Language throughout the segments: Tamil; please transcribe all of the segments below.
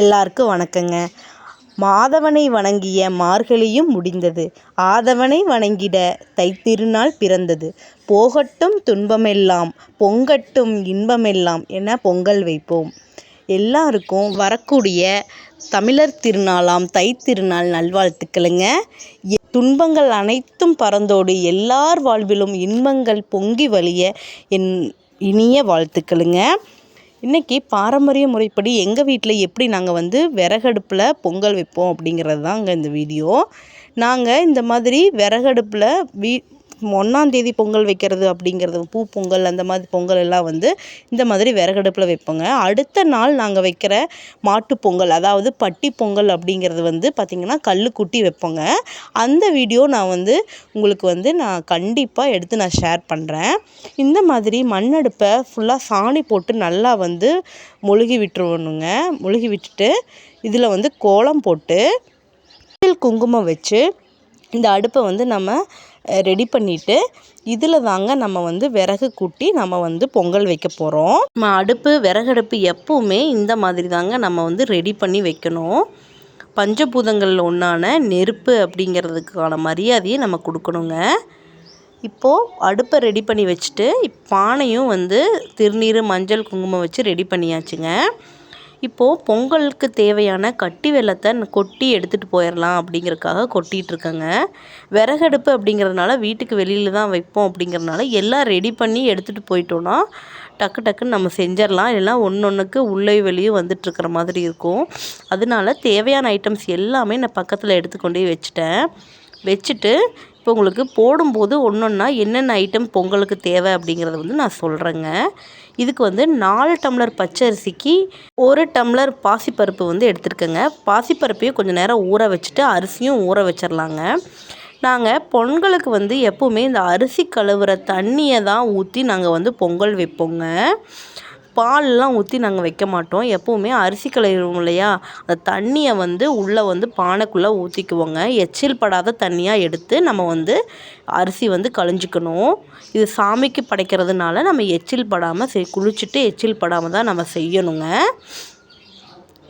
எல்லாருக்கும் வணக்கங்க. மாதவனை வணங்கிய மார்கழியும் முடிந்தது. ஆதவனை வணங்கிட தைத்திருநாள் பிறந்தது. போகட்டும் துன்பமெல்லாம் பொங்கட்டும் இன்பமெல்லாம் என பொங்கல் வைப்போம். எல்லாருக்கும் வரக்கூடிய தமிழர் திருநாளாம் தைத்திருநாள் நல்வாழ்த்துக்களுங்க. துன்பங்கள் அனைத்தும் பறந்தோடு எல்லார் வாழ்விலும் இன்பங்கள் பொங்கி வழிய என் இனிய வாழ்த்துக்களுங்க. இன்றைக்கி பாரம்பரிய முறைப்படி எங்கள் வீட்டில் எப்படி நாங்கள் வந்து விறகடுப்பில் பொங்கல் வைப்போம் அப்படிங்கிறது தாங்க இந்த வீடியோ. நாங்கள் இந்த மாதிரி விறகடுப்பில் வீ ஒன்றாந்தேதி பொங்கல் வைக்கிறது அப்படிங்கிறது பூ பொங்கல் அந்த மாதிரி பொங்கல் எல்லாம் வந்து இந்த மாதிரி விறகடுப்பில் வைப்போங்க. அடுத்த நாள் நாங்கள் வைக்கிற மாட்டு பொங்கல் அதாவது பட்டி பொங்கல் அப்படிங்கிறது வந்து பார்த்திங்கன்னா கல் குட்டி வைப்போங்க. அந்த வீடியோ நான் வந்து உங்களுக்கு வந்து நான் கண்டிப்பாக எடுத்து நான் ஷேர் பண்ணுறேன் இந்த மாதிரி மண்ணடுப்பை ஃபுல்லாக சாணி போட்டு நல்லா வந்து மொழுகி விட்டுருவணுங்க மொழுகி விட்டுட்டு இதில் வந்து கோலம் போட்டு குங்குமம் வச்சு இந்த அடுப்பை வந்து நம்ம ரெடி பண்ணிவிட்டு இதில் தாங்க நம்ம வந்து விறகு கூட்டி நம்ம வந்து பொங்கல் வைக்க போகிறோம் நம்ம அடுப்பு விறகடுப்பு எப்போவுமே இந்த மாதிரி தாங்க நம்ம வந்து ரெடி பண்ணி வைக்கணும். பஞ்சபூதங்களில் ஒன்றான நெருப்பு அப்படிங்கிறதுக்கான மரியாதையை நம்ம கொடுக்கணுங்க. இப்போது அடுப்பை ரெடி பண்ணி வச்சுட்டு பானையும் வந்து திருநீர் மஞ்சள் குங்குமம் வச்சு ரெடி பண்ணியாச்சுங்க. இப்போது பொங்கலுக்கு தேவையான கட்டி வெள்ளத்தை கொட்டி எடுத்துகிட்டு போயிடலாம் அப்படிங்கிறதுக்காக கொட்டிகிட்ருக்கேங்க விறகடுப்பு அப்படிங்கிறதுனால வீட்டுக்கு வெளியில் தான் வைப்போம் அப்படிங்கிறதுனால எல்லாம் ரெடி பண்ணி எடுத்துகிட்டு போயிட்டோன்னா டக்கு டக்குன்னு நம்ம செஞ்சிடலாம் இல்லைனா ஒன்று ஒன்றுக்கு உள்ளே வெளியும் வந்துட்டுருக்கிற மாதிரி இருக்கும். அதனால தேவையான ஐட்டம்ஸ் எல்லாமே நான் பக்கத்தில் எடுத்துக்கொண்டே வச்சுட்டேன். வச்சுட்டு இப்போ உங்களுக்கு போடும்போது ஒன்று ஒன்றா என்னென்ன ஐட்டம் பொங்கலுக்கு தேவை அப்படிங்கிறத வந்து நான் சொல்கிறேங்க இதுக்கு வந்து நாலு டம்ளர் பச்சரிசிக்கு ஒரு டம்ளர் பாசிப்பருப்பு வந்து எடுத்துருக்கேங்க. பாசிப்பருப்பையும் கொஞ்சம் நேரம் ஊற வச்சுட்டு அரிசியும் ஊற வச்சிடலாங்க நாங்கள் பொங்கலுக்கு வந்து எப்போவுமே இந்த அரிசி கழுவுற தண்ணியை தான் ஊற்றி நாங்கள் வந்து பொங்கல் வைப்போங்க. பால்லாம் ஊற்றி நாங்கள் வைக்க மாட்டோம். எப்போவுமே அரிசி களையிறோம் இல்லையா? அந்த தண்ணியை வந்து உள்ளே வந்து பானைக்குள்ளே ஊற்றிக்குவோங்க எச்சில் படாத தண்ணியாக எடுத்து நம்ம வந்து அரிசி வந்து கழிஞ்சிக்கணும். இது சாமிக்கு படைக்கிறதுனால நம்ம எச்சில் படாமல் செய் குளிச்சுட்டு எச்சில் படாமல் தான் நம்ம செய்யணுங்க.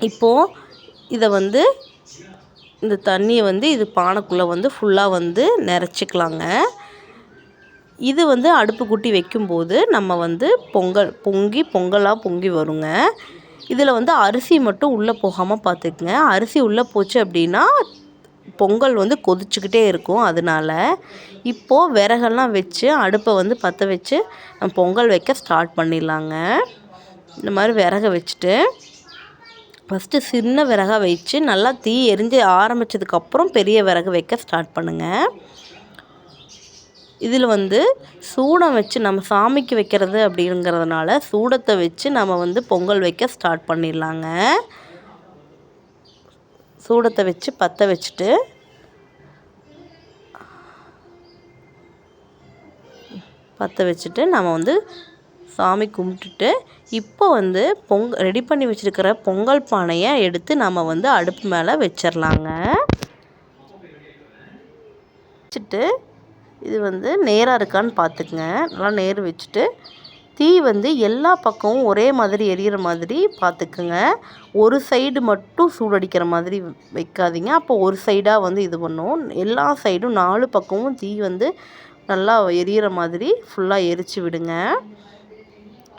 இப்போது இதை வந்து இந்த தண்ணியை வந்து இது பானைக்குள்ளே வந்து ஃபுல்லாக வந்து நிறச்சிக்கலாங்க இது வந்து அடுப்பு குட்டி வைக்கும்போது நம்ம வந்து பொங்கல் பொங்கி பொங்கலாக பொங்கி வருங்க. இதில் வந்து அரிசி மட்டும் உள்ளே போகாமல் பார்த்துக்குங்க அரிசி உள்ளே போச்சு அப்படின்னா பொங்கல் வந்து கொதிச்சுக்கிட்டே இருக்கும் அதனால. இப்போது விறகெல்லாம் வச்சு அடுப்பை வந்து பற்ற வச்சு பொங்கல் வைக்க ஸ்டார்ட் பண்ணிடலாங்க. இந்த மாதிரி விறக வச்சுட்டு ஃபஸ்ட்டு சின்ன விறகாக வச்சு நல்லா தீ எரிஞ்சு ஆரம்பித்ததுக்கப்புறம் பெரிய விறகு வைக்க ஸ்டார்ட் பண்ணுங்கள் இதில் வந்து சூடம் வச்சு நம்ம சாமிக்கு வைக்கிறது அப்படிங்கிறதுனால சூடத்தை வச்சு நம்ம வந்து பொங்கல் வைக்க ஸ்டார்ட் பண்ணிடலாங்க. சூடத்தை வச்சு பற்ற வச்சுட்டு பற்ற வச்சுட்டு நம்ம வந்து சாமி கும்பிட்டுட்டு இப்போ வந்து பொங் ரெடி பண்ணி வச்சுருக்கிற பொங்கல் பானையை எடுத்து நம்ம வந்து அடுப்பு மேலே வச்சிடலாங்க. வச்சுட்டு இது வந்து நேராக இருக்கான்னு பார்த்துக்குங்க. நல்லா நேர் வச்சுட்டு தீ வந்து எல்லா பக்கமும் ஒரே மாதிரி எரியிற மாதிரி பார்த்துக்குங்க. ஒரு சைடு மட்டும் சூடடிக்கிற மாதிரி வைக்காதீங்க. அப்போ ஒரு சைடாக வந்து இது பண்ணும். எல்லா சைடும் நாலு பக்கமும் தீ வந்து நல்லா எரியிற மாதிரி ஃபுல்லாக எரித்து விடுங்க.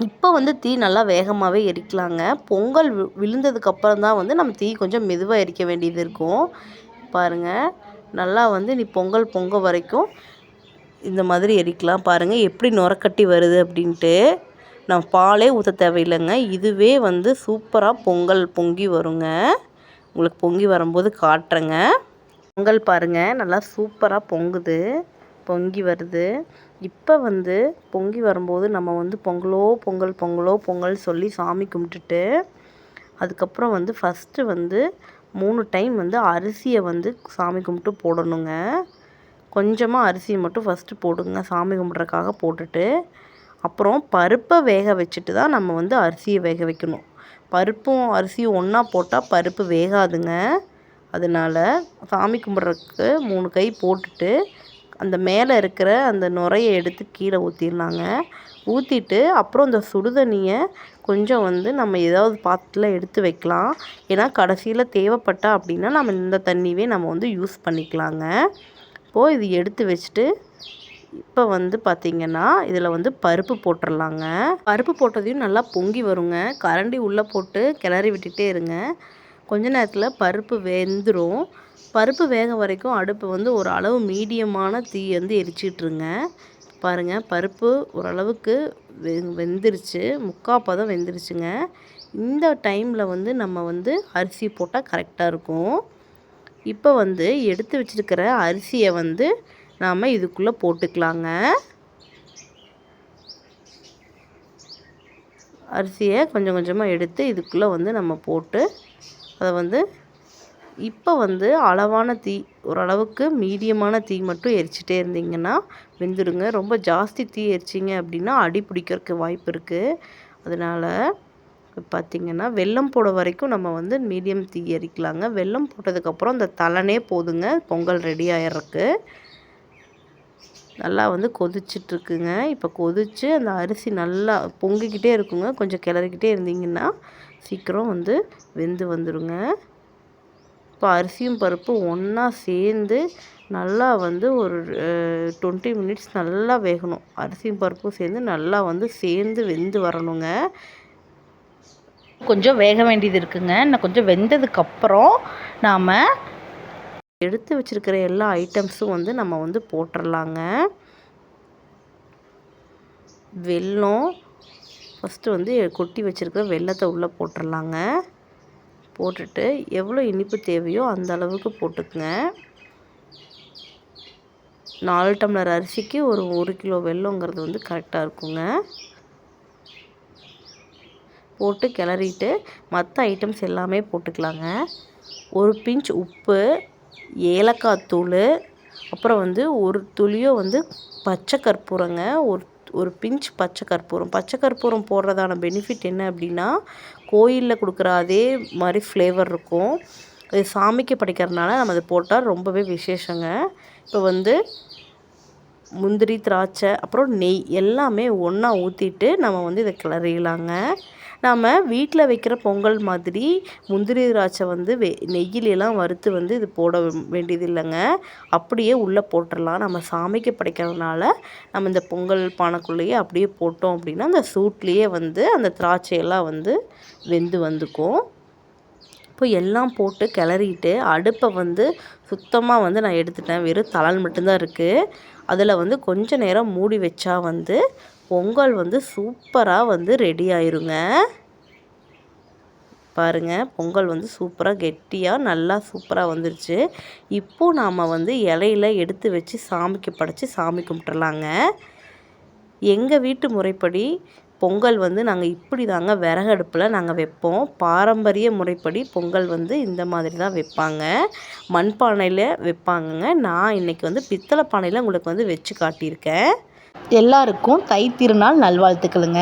இப்போ வந்து தீ நல்லா வேகமாகவே எரிக்கலாங்க. பொங்கல் விழுந்ததுக்கப்புறம் தான் வந்து நம்ம தீ கொஞ்சம் மெதுவாக எரிக்க வேண்டியது இருக்கும். பாருங்கள் நல்லா வந்து நீ பொங்கல் பொங்க வரைக்கும் இந்த மாதிரி எரிக்கலாம் பாருங்கள் எப்படி நுரக்கட்டி வருது அப்படின்ட்டு நான் பாலே ஊற்ற தேவையில்லைங்க. இதுவே வந்து சூப்பராக பொங்கல் பொங்கி வருங்க. உங்களுக்கு பொங்கி வரும்போது காட்டுறேங்க. பொங்கல் பாருங்கள் நல்லா சூப்பராக பொங்குது. பொங்கி வருது. இப்போ வந்து பொங்கி வரும்போது நம்ம வந்து பொங்கலோ பொங்கல் பொங்கலோ பொங்கல் சொல்லி சாமி கும்பிட்டுட்டு அதுக்கப்புறம் வந்து ஃபஸ்ட்டு வந்து மூணு டைம் வந்து அரிசியை வந்து சாமி கும்பிட்டு போடணுங்க. கொஞ்சமாக அரிசியை மட்டும் ஃபஸ்ட்டு போடுங்க. சாமி கும்பிட்றக்காக போட்டுட்டு அப்புறம் பருப்பை வேக வச்சுட்டு தான் நம்ம வந்து அரிசியை வேக வைக்கணும். பருப்பும் அரிசியும் ஒன்றா போட்டால் பருப்பு வேகாதுங்க. அதனால் சாமி கும்பிட்றதுக்கு மூணு கை போட்டுட்டு அந்த மேலே இருக்கிற அந்த நுரையை எடுத்து கீழே ஊற்றிடலாங்க ஊற்றிட்டு அப்புறம் இந்த சுடுதண்ணியை கொஞ்சம் வந்து நம்ம ஏதாவது பாத்திரத்தில் எடுத்து வைக்கலாம். ஏன்னா கடைசியில் தேவைப்பட்டா அப்படின்னா நம்ம இந்த தண்ணியவே நம்ம வந்து யூஸ் பண்ணிக்கலாங்க. இப்போது இது எடுத்து வச்சுட்டு இப்போ வந்து பார்த்திங்கன்னா இதில் வந்து பருப்பு போட்டுடலாங்க பருப்பு போட்டதையும் நல்லா பொங்கி வருங்க. கரண்டி உள்ளே போட்டு கிளறி விட்டுட்டே இருங்க. கொஞ்ச நேரத்தில் பருப்பு வெந்துடும் பருப்பு வேக வரைக்கும் அடுப்பு வந்து ஒரு அளவு மீடியமான தீ வந்து எரிச்சிட்ருங்க. பாருங்கள் பருப்பு ஓரளவுக்கு வெ வெந்துருச்சு. முக்கால் பதம் வெந்துருச்சுங்க. இந்த டைமில் வந்து நம்ம வந்து அரிசி போட்டால் கரெக்டாக இருக்கும். இப்போ வந்து எடுத்து வச்சுருக்கிற அரிசியை வந்து நாம் இதுக்குள்ளே போட்டுக்கலாங்க. அரிசியை கொஞ்சம் கொஞ்சமாக எடுத்து இதுக்குள்ளே வந்து நம்ம போட்டு அதை வந்து இப்போ வந்து அளவான தீ ஓரளவுக்கு மீடியமான தீ மட்டும் எரிச்சிட்டே இருந்தீங்கன்னா வெந்துடுங்க ரொம்ப ஜாஸ்தி தீ எரிச்சிங்க அப்படின்னா அடி பிடிக்கிறதுக்கு வாய்ப்பு இருக்குது அதனால் பார்த்திங்கன்னா வெல்லம் போட வரைக்கும் நம்ம வந்து மீடியம் தீ எரிக்கலாங்க. வெல்லம் போட்டதுக்கப்புறம் அந்த தலனே போதுங்க. பொங்கல் ரெடி ஆகிருக்கு நல்லா வந்து கொதிச்சிட்ருக்குங்க. இப்போ கொதித்து அந்த அரிசி நல்லா பொங்கிக்கிட்டே இருக்குங்க. கொஞ்சம் கிளறிக்கிட்டே இருந்தீங்கன்னா சீக்கிரம் வந்து வெந்து வந்துடுங்க இப்போ அரிசியும் பருப்பு ஒன்றா சேர்ந்து நல்லா வந்து ஒரு டுவெண்ட்டி மினிட்ஸ் நல்லா வேகணும். அரிசியும் பருப்பும் சேர்ந்து நல்லா வந்து சேர்ந்து வெந்து வரணுங்க. கொஞ்சம் வேக வேண்டியது இருக்குங்க. இன்னும் கொஞ்சம் வெந்ததுக்கப்புறம் நாம் எடுத்து வச்சுருக்கிற எல்லா ஐட்டம்ஸும் வந்து நம்ம வந்து போட்டுடலாங்க வெல்லம் ஃபஸ்ட்டு வந்து கொட்டி வச்சுருக்கிற வெள்ளத்தை உள்ளே போட்டுடலாங்க போட்டுட்டு எவ்வளோ இனிப்பு தேவையோ அந்த அளவுக்கு போட்டுக்குங்க. நாலு டம்ளர் அரிசிக்கு ஒரு ஒரு கிலோ வெல்லங்கிறது வந்து கரெக்டாக இருக்குங்க. போட்டு கிளறிட்டு மற்ற ஐட்டம்ஸ் எல்லாமே போட்டுக்கலாங்க. ஒரு பிஞ்ச் உப்பு ஏலக்காய் தூள் அப்புறம் வந்து ஒரு துளியோ வந்து பச்சை கற்பூரங்க. ஒரு ஒரு பிஞ்ச் பச்சை கற்பூரம். பச்சை கற்பூரம் போடுறதான பெனிஃபிட் என்ன அப்படின்னா கோயிலில் கொடுக்குற அதே மாதிரி ஃப்ளேவர் இருக்கும். அது சாமிக்கு படிக்கிறதுனால நம்ம அதை போட்டால் ரொம்பவே விசேஷங்க. இப்போ வந்து முந்திரி திராட்சை அப்புறம் நெய் எல்லாமே ஒன்றா ஊற்றிட்டு நம்ம வந்து இதை கிளறிடலாங்க. நாம் வீட்டில் வைக்கிற பொங்கல் மாதிரி முந்திரி திராட்சை வந்து வெ நெய்யிலெலாம் வறுத்து வந்து இது போட வேண்டியது இல்லைங்க அப்படியே உள்ளே போட்டுடலாம் நம்ம சாமிக்கு படைக்கிறதுனால நம்ம இந்த பொங்கல் பானைக்குள்ளேயே அப்படியே போட்டோம் அப்படின்னா அந்த சூட்லேயே வந்து அந்த திராட்சையெல்லாம் வந்து வெந்து வந்துக்கும். இப்போ எல்லாம் போட்டு கிளறிட்டு அடுப்பை வந்து சுத்தமாக வந்து நான் எடுத்துட்டேன். வெறும் தலால் மட்டும்தான் இருக்குது அதில் வந்து கொஞ்ச நேரம் மூடி வச்சா வந்து பொங்கல் வந்து சூப்பராக வந்து ரெடி ஆயிருங்க. பாருங்கள் பொங்கல் வந்து சூப்பராக கெட்டியாக நல்லா சூப்பராக வந்துருச்சு. இப்போது நாம் வந்து இலையில எடுத்து வச்சு சாமிக்கு படைச்சி சாமி கும்பிட்றலாங்க எங்கள் வீட்டு முறைப்படி பொங்கல் வந்து நாங்கள் இப்படி தாங்க விறகடுப்பில் நாங்கள் வைப்போம். பாரம்பரிய முறைப்படி பொங்கல் வந்து இந்த மாதிரி தான் வைப்பாங்க. மண்பானையில் வைப்பாங்கங்க. நான் இன்றைக்கி வந்து பித்தளை பானையில் உங்களுக்கு வந்து வச்சு காட்டியிருக்கேன். எல்லாருக்கும் தை திருநாள் நல்வாழ்த்துக்களுங்க.